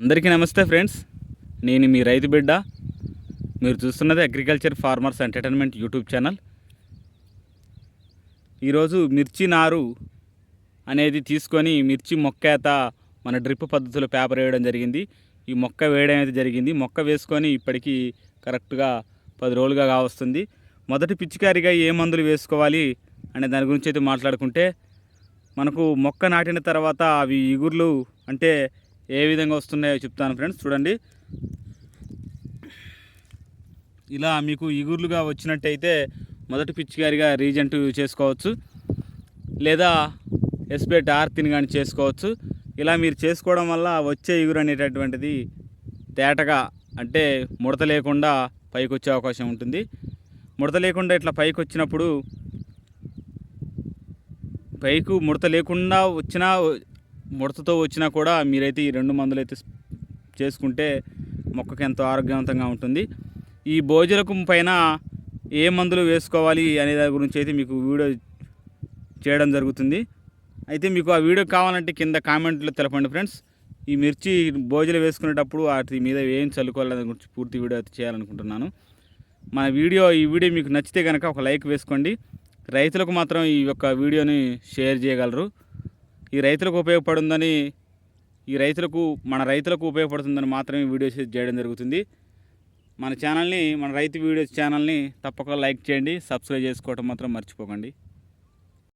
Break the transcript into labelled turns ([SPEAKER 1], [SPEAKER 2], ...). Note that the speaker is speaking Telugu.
[SPEAKER 1] అందరికీ నమస్తే ఫ్రెండ్స్. నేను మీ రైతు బిడ్డ. మీరు చూస్తున్నది agriculture farmers entertainment YouTube channel. ఈరోజు మిర్చి నారు అనేది తీసుకొని మిర్చి మొక్కేత మన డ్రిప్ పద్ధతిలో పేపర్ వేయడం జరిగింది. ఈ మొక్క వేయడం అయితే జరిగింది. మొక్క వేసుకొని ఇప్పటికీ కరెక్ట్గా పది రోజులుగా కావస్తుంది. మొదటి పిచికారిగా ఏ మందులు వేసుకోవాలి అనే దాని గురించి అయితే మాట్లాడుకుంటే మనకు మొక్క నాటిన తర్వాత అవి ఇగుర్లు అంటే ఏ విధంగా వస్తున్నాయో చెప్తాను ఫ్రెండ్స్. చూడండి. ఇలా మీకు ఇగుర్లుగా వచ్చినట్టయితే మొదటి పిచ్చిగారిగా రీజెంట్ చేసుకోవచ్చు. లేదా ఎస్బెట్ ఆర్తిని కానీ చేసుకోవచ్చు. ఇలా మీరు చేసుకోవడం వల్ల వచ్చే ఇగురు అనేటటువంటిది తేటగా అంటే ముడత లేకుండా పైకి వచ్చే అవకాశం ఉంటుంది. ముడత లేకుండా ఇట్లా పైకి వచ్చినప్పుడు పైకు ముడత లేకుండా వచ్చినా ముడతతో వచ్చినా కూడా మీరైతే ఈ రెండు మందులు అయితే చేసుకుంటే మొక్కకి ఎంతో ఆరోగ్యవంతంగా ఉంటుంది. ఈ భోజనకు పైన ఏ మందులు వేసుకోవాలి అనే దాని గురించి అయితే మీకు వీడియో చేయడం జరుగుతుంది. అయితే మీకు ఆ వీడియో కావాలంటే కింద కామెంట్లో తెలపండి ఫ్రెండ్స్. ఈ మిర్చి భోజనం వేసుకునేటప్పుడు వాటి మీద ఏం చల్లుకోవాలి గురించి పూర్తి వీడియో అయితే చేయాలనుకుంటున్నాను. మన వీడియో ఈ వీడియో మీకు నచ్చితే కనుక ఒక లైక్ వేసుకోండి. రైతులకు మాత్రం ఈ యొక్క వీడియోని షేర్ చేయగలరు. ఈ రైతులకు ఉపయోగపడుందని ఈ రైతులకు మన రైతులకు ఉపయోగపడుతుందని మాత్రమే వీడియోస్ చేయడం జరుగుతుంది. మన ఛానల్ని మన రైతు వీడియోస్ ఛానల్ని తప్పక లైక్ చేయండి సబ్స్క్రైబ్ చేసుకోవటం మాత్రం మర్చిపోకండి.